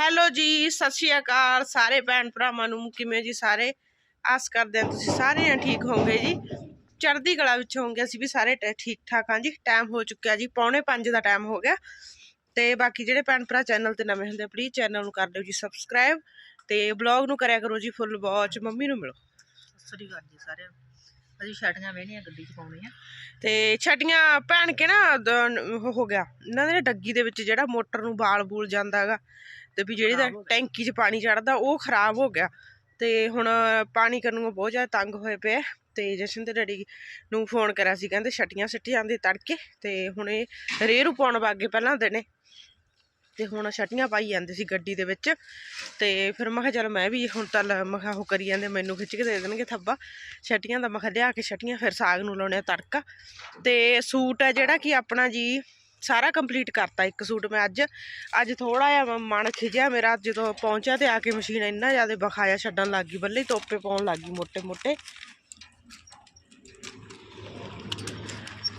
Hello ਜੀ ਸਤਿ ਸ਼੍ਰੀ ਅਕਾਲ ਸਾਰੇ ਭੈਣ ਭਰਾਵਾਂ ਨੂੰ ਕਿਵੇਂ ਜੀ ਸਾਰੇ? ਆਸ ਕਰਦੇ ਹਾਂ ਤੁਸੀਂ ਸਾਰੇ ਠੀਕ ਹੋਵੋਗੇ ਜੀ। ਚੜ੍ਹਦੀ ਕਲਾ ਵਿੱਚ ਹੋਵੋਗੇ ਅਸੀਂ ਵੀ ਸਾਰੇ ਠੀਕ ਠਾਕ ਹਾਂ ਜੀ। ਟਾਈਮ ਹੋ ਚੁੱਕਿਆ ਜੀ ਪੌਣੇ 5 ਦਾ ਟਾਈਮ ਹੋ ਗਿਆ। ਤੇ ਬਾਕੀ ਜਿਹੜੇ ਭੈਣ ਭਰਾ ਚੈਨਲ ਤੇ ਨਵੇਂ ਹੁੰਦੇ ਪਲੀਜ਼ ਚੈਨਲ ਨੂੰ ਕਰ ਦਿਓ ਜੀ ਸਬਸਕ੍ਰਾਈਬ ਤੇ ਬਲੌਗ ਨੂੰ ਕਰਿਆ ਕਰੋ ਜੀ ਫੁੱਲ ਵਾਚ ਮੰਮੀ ਨੂੰ ਮਿਲੋ। ਸਸਰੀ ਗੱਲ ਜੀ ਸਾਰਿਆਂ ਅਸੀਂ ਛਾਟੀਆਂ ਵੇਹਣੀਆਂ ਗੱਡੀ ਚ ਪਾਉਣੀਆਂ ਤੇ ਛਟੀਆਂ ਭੈਣ ਕੇ ਨਾ ਹੋ ਗਿਆ। ਇਹਨਾਂ ਦੇ ਡੱਗੀ ਦੇ ਵਿੱਚ ਜਿਹੜਾ ਮੋਟਰ ਨੂੰ ਬਾਲ ਬੂਲ ਜਾਂਦਾ ਹੈਗਾ ਤੇ ਵੀ ਜਿਹੜੀ ਦਾ। ਟੈਂਕੀ 'ਚ ਪਾਣੀ ਚੜਦਾ ਉਹ ਖਰਾਬ ਹੋ ਗਿਆ। ਤੇ ਹੁਣ ਪਾਣੀ ਕਰਨ ਨੂੰ ਬਹੁਤ ਜ਼ਿਆਦਾ ਤੰਗ ਹੋਏ ਪਏ। ਤੇ ਜਸ਼ਨ ਦੇ ਡੈਡੀ ਨੂੰ ਫੋਨ ਕਰਿਆ ਸੀ ਕਹਿੰਦੇ ਛਟੀਆਂ ਸਿੱਟੀ ਜਾਂਦੇ ਤੜਕੇ। ਤੇ ਹੁਣ ਇਹ ਰੇਰੂ ਪਾਉਣ ਵਾਗੇ ਪਹਿਲਾਂ ਦਿਨੇ ਤੇ ਹੁਣ ਛਟੀਆਂ ਪਾਈ ਜਾਂਦੇ ਸੀ ਗੱਡੀ ਦੇ ਵਿੱਚ। ਤੇ ਫਿਰ ਮੈਂ ਕਿਹਾ ਚੱਲ ਮੈਂ ਵੀ ਹੁਣ ਤਾਂ ਲ- ਮੈਂ ਕਿਹਾ ਉਹ ਕਰੀ ਜਾਂਦੇ ਮੈਨੂੰ ਖਿੱਚ ਕੇ ਦੇ ਦੇਣਗੇ ਥੱਬਾ। ਛਟੀਆਂ ਦਾ ਮੈਂ ਕਿਹਾ ਲਿਆ ਕੇ ਛਟੀਆਂ ਫਿਰ ਸਾਗ ਨੂੰ ਲਾਉਣੇ ਤੜਕਾ। ਤੇ ਸੂਟ ਹੈ ਜਿਹੜਾ ਕਿ ਆਪਣਾ ਜੀ ਸਾਰਾ ਕੰਪਲੀਟ ਕਰਤਾ ਇੱਕ ਸੂਟ ਮੈਂ ਅੱਜ। ਅੱਜ ਥੋੜਾ ਜਿਹਾ ਮਨ ਖਿਜਿਆ ਮੇਰਾ ਜਦੋਂ ਪਹੁੰਚਿਆ ਤੇ ਆ ਕੇ ਮਸ਼ੀਨ ਇੰਨਾ ਜ਼ਿਆਦਾ ਬਖਾਇਆ ਛੱਡਣ ਲੱਗ ਗਈ ਬੱਲੇ ਤੋਪੇ ਪਾਉਣ ਲੱਗ ਗਈ ਮੋٹے ਮੋٹੇ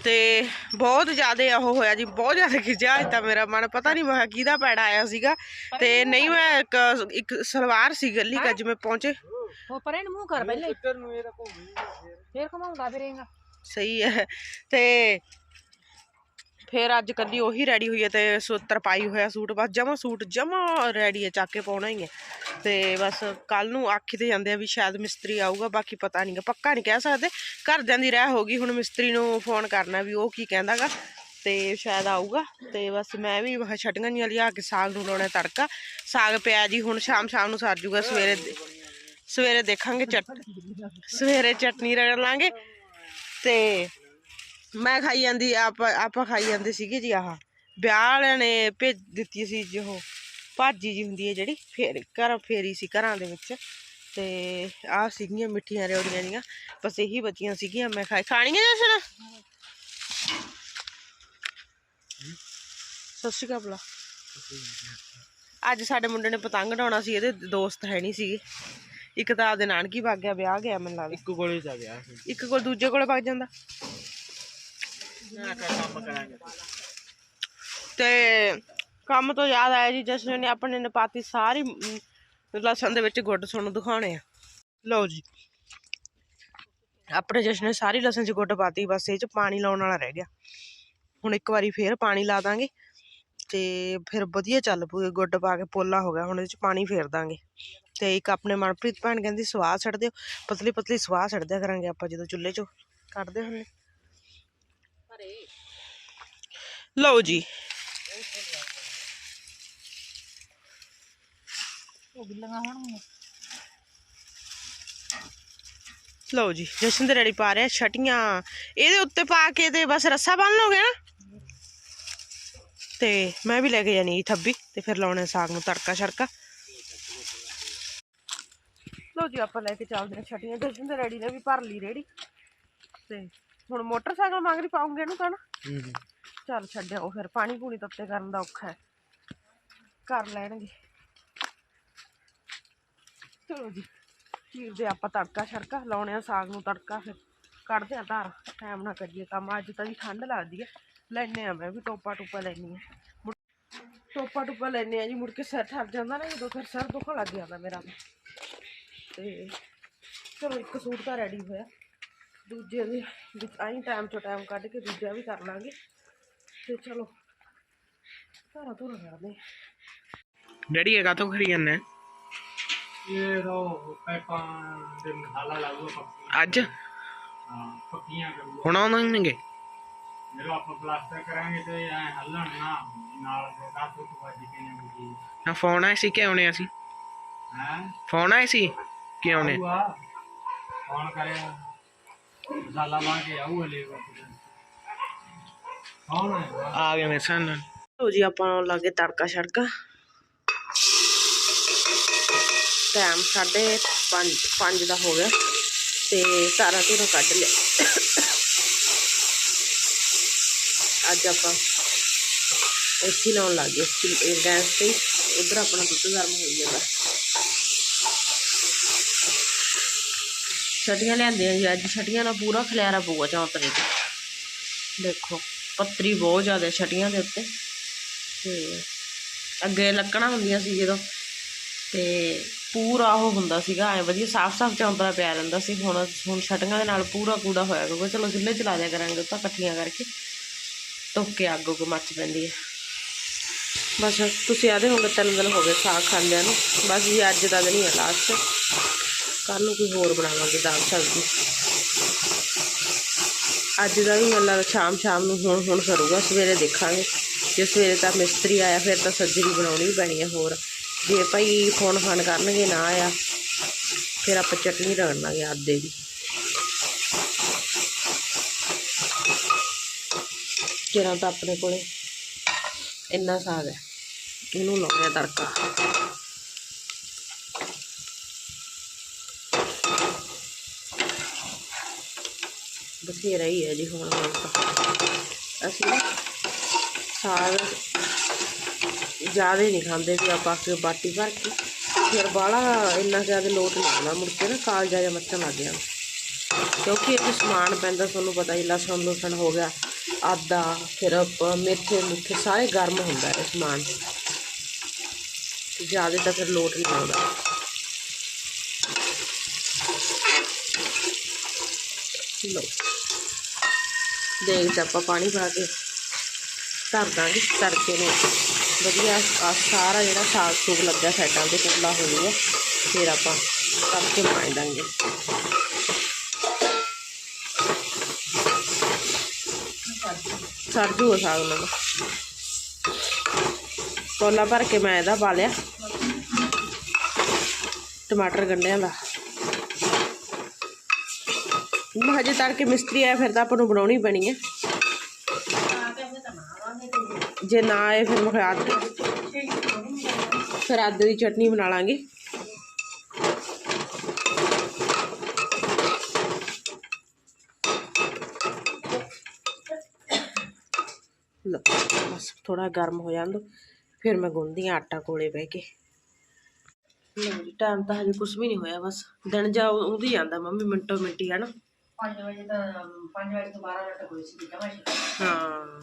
ਤੇ ਬਹੁਤ ਜ਼ਿਆਦਾ ਉਹ ਹੋਇਆ ਜੀ ਬਹੁਤ ਜ਼ਿਆਦਾ ਖਿਜਿਆ ਅੱਜ ਤਾਂ ਮੇਰਾ ਮਨ ਪਤਾ ਨਹੀਂ ਮੈਂ ਕਿਹਦਾ ਪੈੜਾ ਆਇਆ ਸੀਗਾ। ਤੇ ਨਹੀਂ ਮੈਂ ਇੱਕ ਇੱਕ ਸਲਵਾਰ ਸੀ ਗੱਲੀ ਕਿ ਅੱਜ ਮੈਂ ਪਹੁੰਚੇ। ਉਹ ਪਰੇ ਫਿਰ ਸਹੀ ਹੈ। ਤੇ ਫਿਰ ਅੱਜ ਕੱਲੀ ਉਹੀ ਰੈਡੀ ਹੋਈ ਹੈ ਤੇ ਸੂਤਰ ਪਾਈ ਹੋਇਆ ਸੂਟ, ਬਸ ਜਮਾ ਸੂਟ ਜਮਾ ਰੈਡੀ ਹੈ, ਚੱਕ ਕੇ ਪਾਉਣਾ ਹੀ ਹੈ। ਤੇ ਬਸ ਕੱਲ ਨੂੰ ਆਖੀ ਤੇ ਜਾਂਦੇ ਆ ਵੀ ਸ਼ਾਇਦ ਮਿਸਤਰੀ ਆਊਗਾ, ਬਾਕੀ ਪਤਾ ਨਹੀਂਗਾ ਪੱਕਾ ਨਹੀਂ ਕਹਿ ਸਕਦੇ। ਘਰਦਿਆਂ ਦੀ ਰਹਿ ਹੋ ਗਈ, ਹੁਣ ਮਿਸਤਰੀ ਨੂੰ ਫੋਨ ਕਰਨਾ ਵੀ ਉਹ ਕੀ ਕਹਿੰਦਾਗਾ ਤੇ ਸ਼ਾਇਦ ਆਊਗਾ। ਤੇ ਬਸ ਮੈਂ ਵੀ ਵਹ ਛਟੀਆਂ ਜੀਆਂ ਲਿਆ ਕੇ ਸਾਗ ਨੂੰ ਲਾਉਣਾ ਤੜਕਾ। ਸਾਗ ਪਿਆ ਜੀ, ਹੁਣ ਸ਼ਾਮ ਸ਼ਾਮ ਨੂੰ ਸਰ ਜੂਗਾ, ਸਵੇਰੇ ਸਵੇਰੇ ਦੇਖਾਂਗੇ ਚਟ ਸਵੇਰੇ ਚਟਨੀ ਰਗੜ ਲਾਂਗੇ। ਤੇ ਮੈਂ ਖਾਈ ਜਾਂਦੀ ਆਪ ਆਪਾਂ ਖਾਈ ਜਾਂਦੇ ਸੀਗੇ ਜੀ ਆਹ। ਵਿਆਹ ਵਾਲਿਆਂ ਨੇ ਭੇਜ ਦਿੱਤੀ ਸੀ ਜੋ ਭਾਜੀ ਜੀ ਹੁੰਦੀ ਹੈ ਜਿਹੜੀ ਫੇਰ ਘਰ ਫੇਰੀ ਸੀ ਘਰਾਂ ਦੇ ਵਿੱਚ। ਤੇ ਆਹ ਸੀਗੀਆਂ ਮਿੱਠੀਆਂ ਰਿਓੜੀਆਂ ਜੀਆਂ ਬਸ ਇਹੀ ਬਚੀਆਂ ਸੀਗੀਆਂ ਮੈਂ ਖਾਈ। ਖਾਣੀਆਂ ਜਸ਼ਨ ਸਤਿ ਸ਼੍ਰੀ ਅਕਾਲ ਬਲਾ ਅੱਜ ਸਾਡੇ ਮੁੰਡੇ ਨੇ ਪਤੰਗ ਉਡਾਉਣਾ ਸੀ ਇਹਦੇ ਦੋਸਤ ਹੈ ਨਹੀਂ ਸੀਗੇ। ਇੱਕ ਤਾਂ ਆਪਦੇ ਨਾਨਕੀ ਵਗ ਗਿਆ ਵਿਆਹ ਗਿਆ ਮੈਨੂੰ ਲੱਗਦਾ। ਇੱਕ ਚ ਆ ਗਿਆ ਇੱਕ ਕੋਲ ਦੂਜੇ ਕੋਲੇ ਵਗ ਜਾਂਦਾ। ਕੰਮ ਕਰਾਂਗੇ ਤੇ ਕੰਮ ਤੋਂ ਯਾਦ ਆਇਆ ਜੀ, ਜਸ਼ਨ ਨੇ ਆਪਣੇ ਨੇ ਸਾਰੀ ਲਸਣ ਦੇ ਵਿੱਚ ਗੁੱਡ ਤੁਹਾਨੂੰ ਦਿਖਾਉਣੇ ਆ। ਲਓ ਜੀ। ਆਪਣੇ ਜਸ਼ਨ ਨੇ ਸਾਰੀ ਲਸਣ 'ਚ ਗੁੱਡ ਪਾਤੀ, ਬਸ ਇਹ 'ਚ ਪਾਣੀ ਲਾਉਣ ਵਾਲਾ ਰਹਿ ਗਿਆ। ਹੁਣ ਇੱਕ ਵਾਰੀ ਫੇਰ ਪਾਣੀ ਲਾ ਦਾਂਗੇ ਤੇ ਫਿਰ ਵਧੀਆ ਚੱਲ ਪੂਗੇ ਗੁੱਡ ਪਾ ਕੇ ਪੋਲਾ ਹੋ ਗਿਆ, ਹੁਣ ਇਹਦੇ 'ਚ ਪਾਣੀ ਫੇਰ ਦਾਂਗੇ। ਤੇ ਇੱਕ ਆਪਣੇ ਮਨਪ੍ਰੀਤ ਭੈਣ ਕਹਿੰਦੀ ਸਵਾਹ ਛੱਡ ਦਿਓ ਪਤਲੀ ਪਤਲੀ ਸਵਾਹ ਛੱਡ ਦਿਆ ਕਰਾਂਗੇ ਆਪਾਂ ਜਦੋਂ ਚੁੱਲ੍ਹੇ 'ਚੋਂ ਕੱਢਦੇ ਹੁੰਦੇ। ਲਓ ਜੀ। ਲਓ ਜੀ ਜਸ਼ਨ ਦੇ ਰੈਡੀ ਪਾ ਰਿਹਾ ਛਟੀਆਂ। ਇਹਦੇ ਉੱਤੇ ਪਾ ਕੇ ਤੇ ਬਸ ਰੱਸਾ ਬੰਨ ਲੋਗੇ ਨਾ? ਤੇ ਮੈਂ ਵੀ ਲੈ ਕੇ ਜਾਣੀ ਥੱਬੀ ਤੇ ਫਿਰ ਲਾਉਣੇ ਸਾਗ ਨੂੰ ਤੜਕਾ ਛੜਕਾ। ਲਓ ਜੀ ਆਪਾਂ ਲੈ ਕੇ ਚੱਲਦੇ ਹਾਂ ਛਟੀਆਂ। ਜਸ਼ਨ ਦੇ ਰੈਡੀ ਨੇ ਵੀ ਭਰ ਲਈ ਰੇੜੀ। ਤੇ ਹੁਣ ਮੋਟਰਸਾਈਕਲ ਮੰਗਰੀ ਪਾਉਂਗੇ ਇਹਨੂੰ ਤਾਂ ਨਾ ਚੱਲ ਛੱਡਿਓ ਫਿਰ ਪਾਣੀ ਪੂਣੀ ਤੱਤੇ ਕਰਨ ਦਾ ਔਖਾ ਹੈ। ਕਰ ਲੈਣਗੇ। ਚਲੋ ਜੀ ਚੀਰਦੇ ਆਪਾਂ ਤੜਕਾ ਛੜਕਾ ਲਾਉਣੇ ਆ ਸਾਗ ਨੂੰ ਤੜਕਾ ਫਿਰ ਕੱਢਦੇ ਆ ਧਾਰ। ਟਾਈਮ ਨਾ ਕਰੀਏ ਕੰਮ। ਅੱਜ ਤਾਂ ਜੀ ਠੰਡ ਲੱਗਦੀ ਹੈ। ਲੈਣੇ ਆ ਮੈਂ ਵੀ ਟੋਪਾ ਟੁੱਪਾ ਲੈਣੀ ਆ ਟੋਪਾ ਟੁੱਪਾ ਲੈਣੇ ਆ ਜੀ ਮੁੜ ਕੇ ਸਿਰ ਠਰ ਜਾਂਦਾ ਨਾ ਜਦੋਂ ਫਿਰ ਸਿਰ ਦੁਖਣ ਲੱਗ ਜਾਂਦਾ ਮੇਰਾ। ਤੇ ਚਲੋ ਇੱਕ ਸੂਟ ਤਾਂ ਰੈਡੀ ਹੋਇਆ। ਦੂਜੇ ਦੇ ਵਿੱਚ ਆਈ ਟਾਈਮ ਤੋਂ ਟਾਈਮ ਕੱਢ ਕੇ ਦੂਜਾ ਵੀ ਕਰ ਲਾਂਗੇ। ਤੇ ਚਲੋ ਧਾਰਾ ਧੁਰਾ ਕਰਦੇ। ਡੈਡੀ ਇਹ ਕਾਤੋਂ ਖੜੀ ਜਾਂਦਾ ਇਹ ਰੋ ਪੈਪਾਂ ਦੇ ਮਸਾਲਾ ਲਾਗੂ ਪੱਕੀ ਅੱਜ? ਹਾਂ ਪੱਕੀਆਂ ਕਰੂਗਾ। ਹੁਣ ਆਉਣਗੇ ਜਦੋਂ ਆਪਾਂ ਪਲਾਸਟਰ ਕਰਾਂਗੇ ਤੇ ਐ ਹੱਲਣ ਨਾ ਨਾਲ ਦਾ ਤੋਂ ਵੱਜ ਕੇ ਨੇ ਮੁੰਡੀ ਨਾ ਫੋਨ ਆਇਆ ਸੀ ਕਿ ਆਉਣੇ ਅਸੀਂ? ਹੈ? ਫੋਨ ਆਇਆ ਸੀ ਕਿ ਆਉਣੇ? ਫੋਨ ਕਰਿਆ। ਮਸਾਲਾ ਲਾ ਕੇ ਆਊਗਾ ਲੈ ਕੌਣ ਹੈ ਆ ਗਏ ਮੇਰੇ ਸਾਨ ਲਓ ਜੀ ਆਪਾਂ ਨੂੰ ਲੱਗੇ ਤੜਕਾ ਛੜਕਾ ਟਾਈਮ ਸਾਢੇ 5 5 ਦਾ ਹੋ ਗਿਆ ਤੇ ਸਾਰਾ ਧੂਰਾ ਕੱਢ ਲਿਆ ਅੱਜ ਆਪਾਂ ਇੱਥੇ ਲਾਉਣ ਲੱਗ ਗਏ ਸੀ ਇਹ ਗੈਸ ਤੇ ਉਧਰ ਆਪਣਾ ਦੁੱਧ ਗਰਮ ਹੋਈ ਜਾਂਦਾ ਛਟੀਆਂ ਲਿਆਂਦੀਆਂ ਜੀ ਅੱਜ। ਛਟੀਆਂ ਨਾਲ ਪੂਰਾ ਖਲਿਆਰਾ ਪਊਗਾ ਚੌਂਤਰੇ ਤੇ। ਦੇਖੋ, ਪੱਤਰੀ ਬਹੁਤ ਜ਼ਿਆਦਾ ਛਟੀਆਂ ਦੇ ਉੱਤੇ। ਤੇ ਅੱਗੇ ਲੱਕੜਾਂ ਹੁੰਦੀਆਂ ਸੀ ਜਦੋਂ। ਤੇ ਪੂਰਾ ਉਹ ਹੁੰਦਾ ਸੀਗਾ, ਐ ਵਧੀਆ ਸਾਫ਼-ਸਾਫ਼ ਚੌਂਤਰਾ ਪਿਆ ਰਹਿੰਦਾ ਸੀ। ਹੁਣ ਹੁਣ ਛਟੀਆਂ ਦੇ ਨਾਲ ਪੂਰਾ ਕੂੜਾ ਹੋਇਆ ਕਿਉਂਕਿ ਚਲੋ ਚੁੱਲ੍ਹੇ ਚਲਾ ਦਿਆ ਕਰਾਂਗੇ ਉਹ ਤਾਂ ਇਕੱਠੀਆਂ ਕਰਕੇ। ਧੁੱਪ ਕੇ ਅੱਗ ਉੱਗ ਮੱਚ ਪੈਂਦੀ ਹੈ। ਬਸ, ਤੁਸੀਂ ਆਦੇ ਹੋਗੇ ਤਿੰਨ ਦਿਨ ਹੋ ਗਏ ਸਾਗ ਖਾਂਦਿਆਂ ਨੂੰ। ਬਸ ਜੀ, ਅੱਜ ਦਾ ਦਿਨ ਹੀ ਹੈ ਲਾਸਟ ਕੱਲ ਨੂੰ ਕੋਈ ਹੋਰ ਬਣਾਵਾਂਗੇ ਦਾਲ ਸਬਜ਼ੀ। ਅੱਜ ਦਾ ਵੀ ਮੈਨੂੰ ਲੱਗਦਾ ਸ਼ਾਮ ਸ਼ਾਮ ਨੂੰ ਹੁਣ ਹੁਣ ਕਰੂਗਾ, ਸਵੇਰੇ ਦੇਖਾਂਗੇ। ਜੇ ਸਵੇਰੇ ਤਾਂ ਮਿਸਤਰੀ ਆਇਆ, ਫਿਰ ਤਾਂ ਸਬਜ਼ੀ ਬਣਾਉਣੀ ਪੈਣੀ ਹੈ ਹੋਰ। ਜੇ ਭਾਈ ਫੋਨ ਫਾਨ ਕਰਨਗੇ, ਨਾ ਆਇਆ, ਫਿਰ ਆਪਾਂ ਚਟਨੀ ਰਗੜ ਲਾਂਗੇ ਆਦੇ ਦੀ। ਕਿਰਾਂ ਤਾਂ ਆਪਣੇ ਕੋਲੇ ਇੰਨਾ ਸਾਗ ਹੈ। ਇਹਨੂੰ ਲਾਉਣੇ ਤੜਕਾ। ਬਥੇਰਾ ਹੀ ਹੈ ਜੀ ਹੁਣ ਅਸੀਂ ਨਾ ਸਾਗ ਜ਼ਿਆਦਾ ਨਹੀਂ ਖਾਂਦੇ ਵੀ ਆਪਾਂ ਕਿ ਬਾਟੀ ਭਰ ਕੇ, ਫਿਰ ਬਾਹਲਾ ਇੰਨਾ ਜ਼ਿਆਦਾ ਲੋਟ ਨਹੀਂ ਆਉਂਦਾ ਮੁੜ ਕੇ ਨਾ ਕਾਲਜਾ ਜਿਹਾ ਮੱਚਣ ਲੱਗ ਗਿਆ ਕਿਉਂਕਿ ਇਹ ਸਮਾਨ ਪੈਂਦਾ, ਤੁਹਾਨੂੰ ਪਤਾ ਹੀ ਲਸਣ ਲੁਸਣ ਹੋ ਗਿਆ ਆਦਾ ਫਿਰ ਮੇਥੇ ਮੁੱਥੇ ਸਾਰੇ ਗਰਮ ਹੁੰਦਾ ਇਹ ਸਮਾਨ। ਜ਼ਿਆਦਾ ਤਾਂ ਫਿਰ ਲੋਟ ਨਹੀਂ ਆਉਂਦਾ। ਲਓ। ਦੇਖ ਆਪਾਂ ਪਾਣੀ ਪਾ ਕੇ ਧਰ ਦਾਂਗੇ, ਤੜਕੇ ਨੂੰ। ਵਧੀਆ ਸਾਰਾ ਜਿਹੜਾ ਸਾਗ ਸੂਗ ਲੱਗਾ ਸਾਈਡਾਂ ਤੇ ਕੁੱਲਾ ਹੋ ਜਾਊਗਾ ਫਿਰ ਆਪਾਂ ਤੜਕੇ ਮਾਰ ਦਾਂਗੇ। ਸੜ ਜੂਗਾ ਸਾਗ ਨਾਲ ਕੋਲਾ ਭਰ ਕੇ ਮੈਂ ਇਹਦਾ ਪਾ ਲਿਆ। ਟਮਾਟਰ ਗੰਢਿਆਂ ਦਾ। ਮੈਂ, ਹਜੇ ਤੜਕੇ ਮਿਸਤਰੀ ਆਇਆ ਫਿਰ ਤਾਂ ਆਪਾਂ ਨੂੰ ਬਣਾਉਣੀ ਪੈਣੀ ਹੈ। ਜੇ ਨਾ ਆਏ, ਫਿਰ ਮੈਂ ਖਿਆ ਫਿਰ ਆਦੇ ਦੀ ਚਟਨੀ ਬਣਾ ਲਾਂਗੇ। ਲਓ, ਬਸ ਥੋੜਾ ਗਰਮ ਹੋ ਜਾਣ ਫਿਰ ਮੈਂ ਗੁੰਨਦੀ ਹਾਂ ਆਟਾ ਕੋਲੇ ਬਹਿ ਕੇ। ਲਓ ਜੀ ਟਾਈਮ ਤਾਂ ਹਜੇ ਕੁਝ ਵੀ ਨਹੀਂ ਹੋਇਆ, ਬਸ ਦਿਨ ਜਾ ਉਹਦੀ ਜਾਂਦਾ ਮੰਮੀ ਮਿੰਟੋ ਮਿੰਟੀ ਹੈ ਨਾ 5 ਵਜੇ ਤਾਂ 5 ਵਜੇ ਤੋਂ 12 ਵਜੇ ਤੱਕ ਹੋਈ ਸੀ ਜਮਾ ਹਾਂ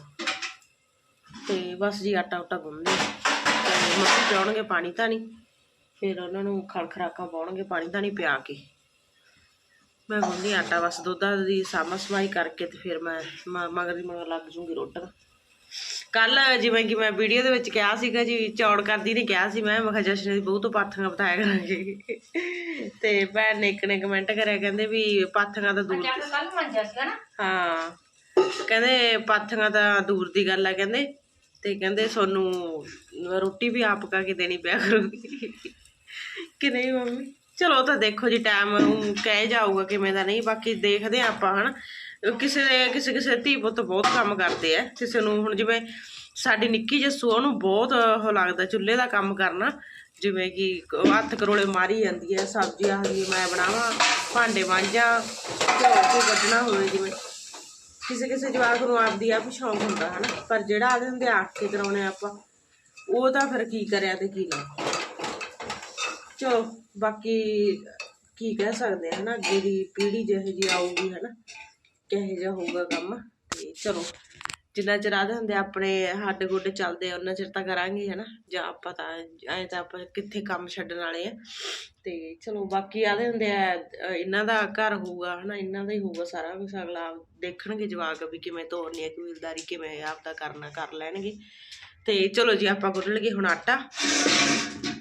ਤੇ ਬਸ ਜੀ ਆਟਾ ਉਟਾ ਗੁੰਨਦੇ। ਤੇ ਮੰਮੀ ਚਾਉਣਗੇ ਪਾਣੀ ਤਾਂ ਨਹੀਂ। ਫਿਰ ਉਹਨਾਂ ਨੂੰ ਖੜ ਖਰਾਕਾਂ ਪਾਉਣਗੇ, ਪਾਣੀ ਤਾਂ ਨਹੀਂ ਪਿਆ ਕੇ। ਮੈਂ ਗੁੰਦੀ ਆਟਾ ਬਸ, ਦੁੱਧ ਦੀ ਸਾਮਾ ਸਮਾਈ ਕਰਕੇ ਤੇ ਫਿਰ ਮੈਂ ਮ- ਮਗਰ ਦੀ ਮਗਰ ਲੱਗ ਜੂੰਗੀ ਰੋਟਣ ਕੱਲ ਜਿਵੇਂ ਕਿ ਮੈਂ ਵੀਡੀਓ ਦੇ ਵਿੱਚ ਕਿਹਾ ਸੀਗਾ ਜੀ ਚੌੜ ਕਰਦੀ ਨੇ ਕਿਹਾ ਸੀ ਮੈਂ ਮੈਂ ਕਿਹਾ ਜਸ਼ਨ ਦੀ ਬਹੁਤ ਪਾਥੀਆਂ ਬਤਾਇਆ ਕਰਾਂਗੇ। ਤੇ ਭੈਣ ਨੇ ਇੱਕ ਨੇ ਕਮੈਂਟ ਕਰਿਆ ਕਹਿੰਦੇ ਵੀ ਪਾਥੀਆਂ ਤਾਂ ਦੂਰ ਚੱਕ ਕੱਲ ਮੰਜਿਆ ਸੀਗਾ ਨਾ। ਹਾਂ ਕਹਿੰਦੇ ਪਾਥੀਆਂ ਤਾਂ ਦੂਰ ਦੀ ਗੱਲ ਆ ਕਹਿੰਦੇ ਤੇ ਕਹਿੰਦੇ ਤੁਹਾਨੂੰ ਰੋਟੀ ਵੀ ਆਪ ਪਕਾ ਕੇ ਦੇਣੀ ਪਿਆ ਕਰੂਗੀ। ਕਿ ਨਹੀਂ ਮੰਮੀ? ਚਲੋ ਤਾਂ ਦੇਖੋ ਜੀ ਟਾਈਮ ਕਹਿ ਜਾਊਗਾ ਕਿਵੇਂ ਦਾ ਨਹੀਂ ਬਾਕੀ ਦੇਖਦੇ ਆਪਾਂ ਹਨਾ। ਕਿਸੇ ਕਿਸੇ ਕਿਸੇ ਧੀ ਪੁੱਤ ਬਹੁਤ ਕੰਮ ਕਰਦੇ ਆ। ਕਿਸੇ ਨੂੰ ਹੁਣ ਜਿਵੇਂ ਸਾਡੀ ਨਿੱਕੀ ਜੱਸੂ ਆ, ਉਹਨੂੰ ਬਹੁਤ ਉਹ ਲੱਗਦਾ ਚੁੱਲ੍ਹੇ ਦਾ ਕੰਮ ਕਰਨਾ। ਜਿਵੇਂ ਕਿ ਕ- ਹੱਥ ਕਰੋਲੇ ਮਾਰੀ ਜਾਂਦੀ ਹੈ ਸਬਜ਼ੀ ਆਹੀ ਮੈਂ ਬਣਾਵਾਂ ਭਾਂਡੇ ਮਾਂਜਾਂ ਘਿਓ ਘਿਓ ਕੱਢਣਾ ਹੋਵੇ ਜਿਵੇਂ। ਕਿਸੇ ਕਿਸੇ ਜਵਾਕ ਨੂੰ ਆਪਦੀ ਆਪ ਸ਼ੌਂਕ ਹੁੰਦਾ ਹਨਾ ਪਰ ਜਿਹੜਾ ਆਦੇ ਹੁੰਦੇ ਆਖ ਕੇ ਕਰਾਉਣੇ ਆਪਾਂ ਉਹ ਤਾਂ ਫਿਰ ਕੀ ਕਰਿਆ ਤੇ ਕੀ ਨਾ। ਚਲੋ ਬਾਕੀ ਕੀ ਕਹਿ ਸਕਦੇ ਆ ਹਨਾ ਅੱਗੇ ਦੀ ਪੀੜ੍ਹੀ ਜਿਹੋ ਜਿਹੀ ਆਊਗੀ ਹਨਾ। ਕਿਹੋ ਜਿਹਾ ਹੋਊਗਾ ਕੰਮ? ਤੇ ਚਲੋ, ਜਿੰਨਾ ਚਿਰ ਆਦੇ ਹੁੰਦੇ ਆਪਣੇ ਹੱਡ ਗੋਡੇ ਚੱਲਦੇ ਆ ਉਹਨਾਂ ਚਿਰ ਤਾਂ ਕਰਾਂਗੇ, ਹਨਾ? ਜਾਂ ਆਪਾਂ ਤਾਂ ਐਂ ਤਾਂ ਆਪਾਂ ਕਿੱਥੇ ਕੰਮ ਛੱਡਣ ਵਾਲੇ ਆ। ਤੇ ਚਲੋ, ਬਾਕੀ ਆਦੇ ਹੁੰਦੇ ਆ ਇਹਨਾਂ ਦਾ ਘਰ ਹੋਊਗਾ, ਹਨਾ? ਇਹਨਾਂ ਦਾ ਹੀ ਹੋਊਗਾ ਸਾਰਾ ਕੁਝ ਅਗਲਾ ਦੇਖਣਗੇ ਜਵਾਕ ਵੀ ਕਿਵੇਂ ਤੋਰਨੀ ਹੈ ਕਬੀਲਦਾਰੀ ਕਿਵੇਂ ਆਪਦਾ ਕਰਨਾ, ਕਰ ਲੈਣਗੇ। ਤੇ ਚਲੋ ਜੀ, ਆਪਾਂ ਗੁੰਨ ਲਈਏ ਹੁਣ ਆਟਾ।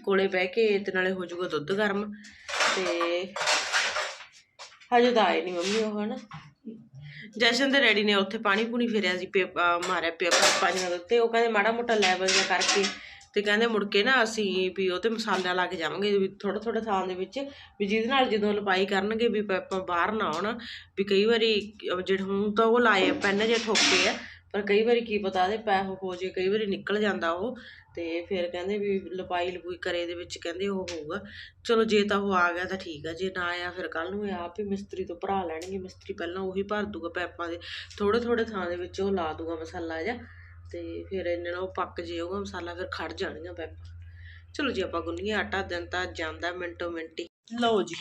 ਕੋਲੇ ਬਹਿ ਕੇ ਤੇ ਨਾਲੇ ਹੋ ਜਾਊਗਾ ਦੁੱਧ ਗਰਮ। ਤੇ ਹਜੇ ਤਾਂ ਆਏ ਨਹੀਂ ਮੰਮੀ ਉਹ, ਹਨਾ? ਜਸ਼ਨ ਦੇ ਰੈਡੀ ਨੇ ਉੱਥੇ ਪਾਣੀ ਪੂਣੀ ਫੇਰਿਆ ਸੀ ਮਾਰਿਆ ਪੇਪਰ ਪਾਣੀਆਂ ਦੇ ਉੱਤੇ ਉਹ ਕਹਿੰਦੇ ਮਾੜਾ ਮੋਟਾ ਲੈਵਲ ਜਿਹਾ ਕਰਕੇ ਤੇ ਕਹਿੰਦੇ ਮੁੜ ਕੇ ਨਾ ਅਸੀਂ ਵੀ ਉਹ ਤੇ ਮਸਾਲਾ ਲਾ ਕੇ ਜਾਵਾਂਗੇ ਵੀ ਥੋੜਾ ਥੋੜਾ ਥਾਂ ਦੇ ਵਿੱਚ ਵੀ ਜਿਹਦੇ ਨਾਲ ਜਦੋਂ ਲਪਾਈ ਕਰਨਗੇ ਵੀ ਆਪਾਂ ਬਾਹਰ ਨਾ ਆਉਣ ਵੀ ਕਈ ਵਾਰੀ ਜਿਹੜੇ ਹੁਣ ਤਾਂ ਉਹ ਲਾਏ ਆ, ਪੈਨ ਜੇ ਠੋਕੇ ਆ ਪਰ ਕਈ ਵਾਰੀ ਕੀ ਪਤਾ ਇਹਦੇ ਪੈ ਹੋ ਜੇ ਕਈ ਵਾਰੀ ਨਿਕਲ ਜਾਂਦਾ ਉਹ ਤੇ ਫਿਰ ਕਹਿੰਦੇ ਵੀ ਲਪਾਈ ਲਪੂਈ ਕਰੇ ਦੇ ਵਿੱਚ ਕਹਿੰਦੇ ਉਹ ਹੋਊਗਾ। ਚਲੋ ਜੇ ਤਾਂ ਉਹ ਆ ਗਿਆ ਤਾਂ ਠੀਕ ਆ, ਜੇ ਨਾ ਆਇਆ ਫਿਰ ਕੱਲ ਨੂੰ ਇਹ ਆਪ ਹੀ ਮਿਸਤਰੀ ਤੋਂ ਭਰਾ ਲੈਣਗੇ, ਮਿਸਤਰੀ ਪਹਿਲਾਂ ਉਹੀ ਭਰ ਦੂਗਾ ਪੈਪਾਂ ਦੇ ਥੋੜੇ ਥੋੜੇ ਥਾਂ ਦੇ ਵਿੱਚ ਉਹ ਲਾ ਦੂਗਾ ਮਸਾਲਾ ਜਿਹਾ ਤੇ ਫਿਰ ਇੰਨੇ ਨਾਲ ਉਹ ਪੱਕ ਜਾਊਗਾ ਮਸਾਲਾ ਫਿਰ ਖੜ ਜਾਣਗੀਆਂ ਪੈਪਾਂ। ਚਲੋ ਜੀ ਆਪਾਂ ਗੁੰਨੀਏ ਆਟਾ, ਦਿਨ ਤਾਂ ਜਾਂਦਾ ਮਿੰਟੋ ਮਿੰਟੀ ਲਓ ਜੀ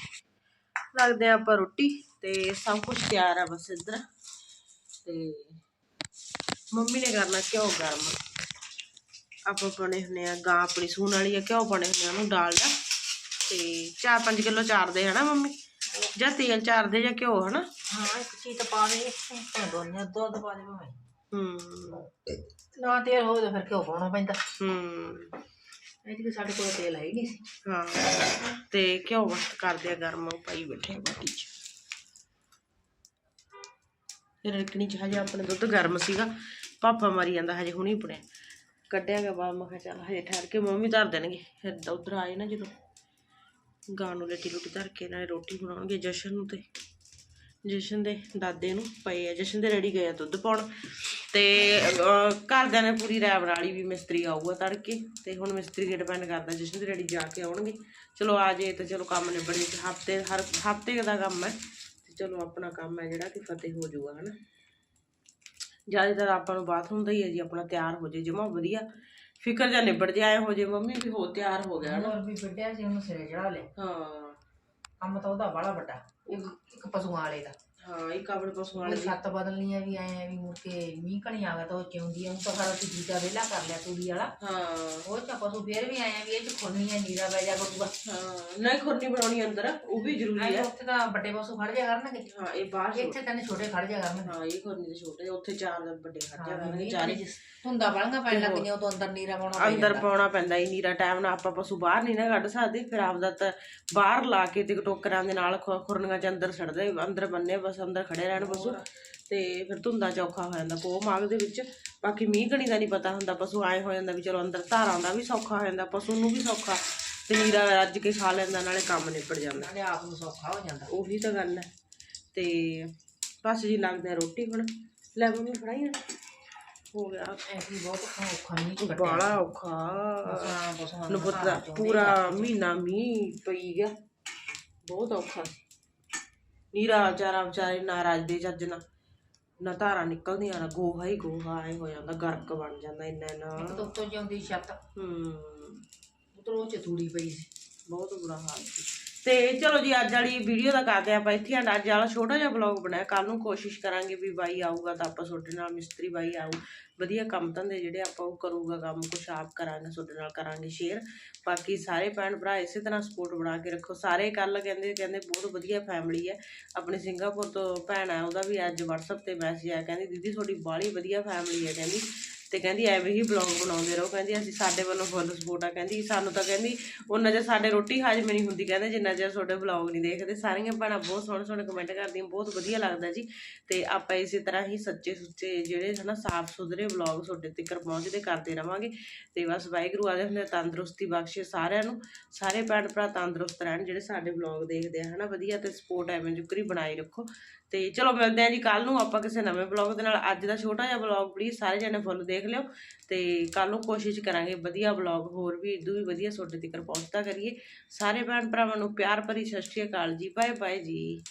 ਲੱਗਦੇ ਆ ਆਪਾਂ ਰੋਟੀ ਤੇ ਸਭ ਕੁਝ ਤਿਆਰ ਆ ਬਸ ਇੱਧਰ। ਤੇ ਮੰਮੀ ਨੇ ਕਰਨਾ ਘਿਓ ਗਰਮ। ਆਪਾਂ ਪਾਉਣੇ ਹੁੰਦੇ ਆ ਗਾਂ ਆਪਣੀ ਸੂਣ ਵਾਲੀ ਆ ਘਿਓ ਪਾਉਣੇ ਹੁੰਦੇ ਆ ਉਹਨੂੰ ਡਾਲਡਾ ਤੇ 4-5 ਕਿਲੋ ਚਾਰਦੇ ਹਨਾ ਮੰਮੀ? ਜਾਂ ਤੇਲ ਚਾਰਦੇ ਜਾਂ ਘਿਓ ਹਨਾ? ਹਾਂ ਇੱਕ ਚੀਜ਼ ਤਾਂ ਪਾ ਦੇ ਇੱਕ ਦੋਨੇ ਦੁੱਧ ਪਾ ਦੇ ਭਾਵੇਂ। ਹੂੰ। ਨਾ ਤੇਲ ਹੋਵੇ ਤਾਂ ਫਿਰ ਕਿਉਂ ਪਾਉਣਾ ਪੈਂਦਾ। ਹੂੰ। ਸਾਡੇ ਕੋਲ ਤੇਲ ਹੈ ਹੀ ਨਹੀਂ। ਸੀ ਹਾਂ ਤੇ ਘਿਓ ਵਸਤ ਕਰਦੇ ਆ ਗਰਮ ਉਹ ਪਾਈ ਬੈਠੇ ਬਾਟੀ ਚ। ਫਿਰ ਰਕਣੀ ਚ ਹਜੇ ਆਪਣੇ ਦੁੱਧ ਗਰਮ ਸੀਗਾ ਪਾਪਾ ਮਾਰੀ ਜਾਂਦਾ ਹਜੇ ਹੁਣੀ ਪੁਣਿਆ ਕੱਢਿਆ ਗਿਆ ਬਾਹਰ ਮੈਂ ਕਿਹਾ ਚੱਲ ਹਜੇ ਠਹਿਰ ਕੇ ਮੰਮੀ ਧਰ ਦੇਣਗੇ। ਫਿਰ ਉਧਰ ਆਏ ਨਾ ਜਦੋਂ। ਗਾਂ ਨੂੰ ਲੱਟੀ ਲੁੱਟੀ ਧਰ ਕੇ ਨਾਲੇ ਰੋਟੀ ਬਣਾਉਣਗੇ ਜਸ਼ਨ ਨੂੰ ਤੇ। ਜਸ਼ਨ ਦੇ ਦਾਦੇ ਨੂੰ ਪਏ ਆ। ਜਸ਼ਨ ਦੇ ਰੈਡੀ ਗਏ ਆ ਦੁੱਧ ਪਾਉਣ। ਤੇ ਘਰਦਿਆਂ ਨੇ ਪੂਰੀ ਰੈਬ ਬਣਾ ਵੀ ਮਿਸਤਰੀ ਆਊਗਾ ਤੜਕੇ। ਤੇ ਹੁਣ ਮਿਸਤਰੀ ਤੇ ਡਿਪੈਂਡ ਕਰਦਾ ਜਸ਼ਨ ਦੇ ਰੈਡੀ ਜਾ ਕੇ ਆਉਣਗੇ। ਚਲੋ ਆ ਜੇ ਤੇ ਚਲੋ ਕੰਮ ਨਿਬੜੇ ਹਫ਼ਤੇ, ਹਰ, ਹਫ਼ਤੇ ਦਾ ਕੰਮ ਹੈ। ਤੇ ਚਲੋ ਆਪਣਾ ਕੰਮ ਹੈ ਜਿਹੜਾ ਕਿ ਫਤਿਹ ਹੋ ਜਾਊਗਾ, ਹਨਾ। ਜ਼ਿਆਦਾਤਰ ਆਪਾਂ ਨੂੰ ਬਾਥਰੂਮ ਦਾ ਹੀ ਹੈ ਜੀ ਆਪਣਾ ਤਿਆਰ ਹੋ ਜੇ ਜਮਾ ਵਧੀਆ। ਫਿਕਰ ਜਾਂ ਨਿਬੜ ਜੇ ਆਏ ਹੋ ਜੇ ਮੰਮੀ ਵੀ ਹੋ ਤਿਆਰ ਹੋ ਗਿਆ ਹਨਾ ਹੋਰ ਵੀ ਵੱਡਿਆ ਸੀ ਉਹਨੂੰ ਸਿਰੇ ਚੜਾ ਲਿਆ। ਹਾਂ। ਕੰਮ ਤਾਂ ਉਹਦਾ ਬੜਾ ਵੱਡਾ ਇੱਕ ਇੱਕ ਪਸ਼ੂਆਂ ਵਾਲੇ ਦਾ। ਹਾਂ ਇਹ ਕਾਬਲ ਪਸ਼ੂ ਵਾਲੇ ਛੱਤ ਬਦਲਣੀ ਆ ਵੀ ਆਏ ਆ ਵੀ ਮੁੜ ਕੇ ਮੀਂਹ ਕਣੀ ਆ ਗਿਆ ਤਾਂ ਉਹ ਚਿਉਂਦੀ ਆ। ਉਹ ਤਾਂ ਸਾਰਾ ਤੇ ਦੂਜਾ ਵਿਹਲਾ ਕਰ ਲਿਆ ਤੂੜੀ ਵਾਲਾ। ਹਾਂ। ਉਹ ਚ ਪਸ਼ੂ ਫੇਰ ਵੀ ਆਏ ਆ ਵੀ ਇਹ ਚ ਖੁਰਨੀ ਆ ਨੀਰਾ ਪੈ ਜਾ ਕਰੂਗਾ ਹਾਂ ਨਹੀਂ ਖੁਰਨੀ ਬਣਾਉਣੀ ਅੰਦਰ ਉਹ ਵੀ ਜ਼ਰੂਰੀ ਆਏ ਹੈ ਉੱਥੇ ਤਾਂ ਵੱਡੇ ਪਸ਼ੂ ਖੜ ਜਾ ਕਰਨਗੇ। ਹਾਂ ਇਹ ਬਾਹਰ ਇੱਥੇ ਕਹਿੰਦੇ ਛੋਟੇ ਖੜ ਜਾ ਕਰਨਗੇ। ਹਾਂ ਇਹ ਖੁਰਨੀ ਦੇ ਛੋਟੇ ਉੱਥੇ ਚਾਰ ਦੇ ਵੱਡੇ ਖੜ ਜਾਣਗੇ ਚਾਰੇ। ਹੁੰਦਾ ਬੜਾਂਗਾ ਪੈਣ ਲੱਗ ਗਈਆਂ ਉਦੋਂ ਅੰਦਰ ਨੀਰਾ ਪਾਉਣਾ ਪੈ ਅੰਦਰ ਜਾਂਦਾ। ਪਾਉਣਾ ਪੈਂਦਾ ਹੀ ਨੀਰਾ ਟਾਈਮ ਨਾਲ ਆਪਾਂ ਪਸ਼ੂ ਬਾਹਰ ਨਹੀਂ ਨਾ ਕੱਢ ਸਕਦੇ ਫਿਰ ਆਪਦਾ ਤਾਂ ਬਾਹਰ ਲਾ ਕੇ ਤੇ ਟੋਕਰਾਂ ਦੇ ਨਾਲ ਖੁ- ਖੁਰਨੀਆਂ ਚ ਅੰਦਰ ਛੱਡਦੇ ਅੰਦਰ ਬੰਨੇ ਬਸ। ਅੰਦਰ ਖੜੇ ਰਹਿਣ ਪਸ਼ੂ ਤੇ ਫਿਰ ਧੁੰਦਾ ਚੌਖਾ ਹੋ ਜਾਂਦਾ ਪੋ ਮਾਗ ਦੇ ਵਿੱਚ। ਬਾਕੀ ਮੀਂਹ ਕਣੀ ਦਾ ਨਹੀਂ ਪਤਾ ਹੁੰਦਾ ਪਸ਼ੂ ਆਏ ਹੋ ਜਾਂਦਾ ਵੀ ਚਲੋ ਅੰਦਰ ਧਾਰਾਂ ਦਾ ਵੀ ਸੌਖਾ ਹੋ ਜਾਂਦਾ ਪਸ਼ੂ ਨੂੰ ਵੀ ਸੌਖਾ। ਤੇ ਨੀਰਾ ਰੱਜ ਕੇ ਖਾ ਲੈਂਦਾ ਨਾਲੇ ਕੰਮ ਨਿਬੜ ਜਾਂਦਾ। ਨਾਲੇ ਆਪ ਨੂੰ ਸੌਖਾ ਹੋ ਜਾਂਦਾ। ਉਹੀ ਤਾਂ ਗੱਲ ਹੈ। ਤੇ ਬਸ ਜੀ ਲੱਗਦਾ ਰੋਟੀ ਹੁਣ। ਲੈ ਮੰਮੀ ਫੜਾਈ ਨਾ ਹੋ ਗਿਆ। ਐਸੀ ਬਹੁਤ ਔਖਾ ਨਹੀਂ ਬਾਲਾ ਔਖਾ। ਨੂੰ ਪਤਾ ਪੂਰਾ ਮਹੀਨਾ ਮੀਂਹ ਪਈ ਗਿਆ। ਬਹੁਤ ਔਖਾ। ਸੀ ਨੀਰਾ ਵਿਚਾਰਾ ਵਿਚਾਰੇ ਨਾ ਰਾਜਦੇ ਚੱਜ ਨਾ ਨਾ ਧਾਰਾਂ ਨਿਕਲਦੀਆਂ ਨਾ ਗੋਹਾ ਹੀ ਗੋਹਾ ਐ ਹੋ ਜਾਂਦਾ ਗਰਕ ਬਣ ਜਾਂਦਾ ਇੰਨਾ ਨਾ ਤੋਂ ਤੋਂ ਜਿਉਂਦੀ ਛੱਤ। ਹੂੰ। ਉਤਰੋਂ ਚ ਤੂੜੀ ਪਈ ਸੀ ਬਹੁਤ ਬੁਰਾ ਹਾਲ ਸੀ। ਤੇ ਚਲੋ ਜੀ, ਅੱਜ ਵਾਲੀ ਵੀਡੀਓ ਦਾ ਕਰਦੇ ਆਪਾਂ ਇੱਥੇ ਐਂਡ ਅੱਜ ਵਾਲਾ ਛੋਟਾ ਜਿਹਾ ਵਲੌਗ ਬਣਾਇਆ। ਕੱਲ ਨੂੰ ਕੋਸ਼ਿਸ਼ ਕਰਾਂਗੇ ਵੀ ਬਾਈ ਆਊਗਾ ਤਾਂ ਆਪਾਂ ਤੁਹਾਡੇ ਨਾਲ, ਮਿਸਤਰੀ ਬਾਈ ਆਊ। ਵਧੀਆ ਕੰਮ ਧੰਦੇ ਜਿਹੜੇ ਆਪਾਂ ਉਹ ਕਰੂਗਾ, ਕੰਮ ਕੁਛ ਆਪ ਕਰਾਂਗੇ, ਤੁਹਾਡੇ ਨਾਲ ਕਰਾਂਗੇ ਸ਼ੇਅਰ ਬਾਕੀ ਸਾਰੇ ਭੈਣ ਭਰਾ ਇਸੇ ਤਰ੍ਹਾਂ ਸਪੋਰਟ ਬਣਾ ਕੇ ਰੱਖੋ। ਸਾਰੇ ਕੱਲ ਕਹਿੰਦੇ ਕਹਿੰਦੇ ਬਹੁਤ ਵਧੀਆ ਫੈਮਿਲੀ ਹੈ। ਆਪਣੇ ਸਿੰਗਾਪੁਰ ਤੋਂ ਭੈਣ ਆ ਉਹਦਾ ਵੀ ਅੱਜ WhatsApp ਤੇ ਮੈਸੇਜ ਆਇਆ। ਕਹਿੰਦੀ, ਦੀਦੀ, ਤੁਹਾਡੀ ਬਾਹਲੀ ਵਧੀਆ ਫੈਮਿਲੀ ਹੈ। ਕਹਿੰਦੀ ਤੇ ਕਹਿੰਦੀ ਐਵੇਂ ਹੀ ਬਲੌਗ ਬਣਾਉਂਦੇ ਰਹੋ। ਕਹਿੰਦੀ ਅਸੀਂ ਸਾਡੇ ਵੱਲੋਂ ਫੁੱਲ ਸਪੋਰਟ ਆ। ਕਹਿੰਦੀ ਸਾਨੂੰ ਤਾਂ ਕਹਿੰਦੀ ਉਹਨਾਂ ਜੇ ਸਾਡੇ ਰੋਟੀ ਹਾਜ਼ਮ ਨਹੀਂ ਹੁੰਦੀ। ਕਹਿੰਦੇ ਜਿੰਨਾ ਚਿਰ ਤੁਹਾਡੇ ਬਲੌਗ ਨਹੀਂ ਦੇਖਦੇ। ਸਾਰੀਆਂ ਭੈਣਾਂ ਬਹੁਤ ਸੋਹਣੇ ਸੋਹਣੇ ਕਮੈਂਟ ਕਰਦੀਆਂ। ਬਹੁਤ ਵਧੀਆ ਲੱਗਦਾ ਜੀ। ਤੇ ਆਪਾਂ ਇਸੇ ਤਰ੍ਹਾਂ ਹੀ ਸੱਚੇ ਸੁੱਚੇ ਜਿਹੜੇ ਹਨਾ ਸਾਫ਼ ਸੁਥਰੇ ਬਲੌਗ ਤੁਹਾਡੇ ਤੱਕ ਪਹੁੰਚਦੇ ਕਰਦੇ ਰਵਾਂਗੇ। ਤੇ ਬਸ ਵਾਹਿਗੁਰੂ ਆਦੇ ਹੁੰਦੇ ਤੰਦਰੁਸਤੀ ਬਖਸ਼ੇ ਸਾਰਿਆਂ ਨੂੰ। ਸਾਰੇ ਭੈਣ ਭਰਾ ਤੰਦਰੁਸਤ ਰਹਿਣ ਜਿਹੜੇ ਸਾਡੇ ਬਲੌਗ ਦੇਖਦੇ ਆ ਹਨਾ। ਵਧੀਆ ਤੇ ਸਪੋਰਟ ਐਵੇਂ ਜੁਕਰੀ ਬਣਾਈ ਰੱਖੋ। ਤੇ ਚਲੋ ਮਿਲਦੇ ਆਂ ਜੀ ਕੱਲ ਨੂੰ। ਆਪਾਂ ਕਿਸੇ ਨਵੇਂ ਬਲੌਗ ਦੇ ਨਾਲ। ਅੱਜ ਦਾ ਛੋਟਾ ਜਿਹਾ ਬਲੌਗ ਪਲੀਜ਼ ਸਾਰੇ ਜਣੇ ਫੁੱਲ ਦੇਖ ਲਿਓ ਤੇ ਕੱਲ ਨੂੰ ਕੋਸ਼ਿਸ਼ ਕਰਾਂਗੇ ਵਧੀਆ ਬਲੌਗ ਹੋਰ ਵੀ ਇਦੋਂ ਵੀ ਵਧੀਆ ਤੁਹਾਡੇ ਤੱਕ ਪਹੁੰਚਦਾ ਕਰੀਏ। ਸਾਰੇ ਭੈਣ ਭਰਾਵਾਂ ਨੂੰ ਪਿਆਰ ਭਰੀ ਸਤਿ ਸ਼੍ਰੀ ਅਕਾਲ ਜੀ, ਬਾਏ ਬਾਏ ਜੀ।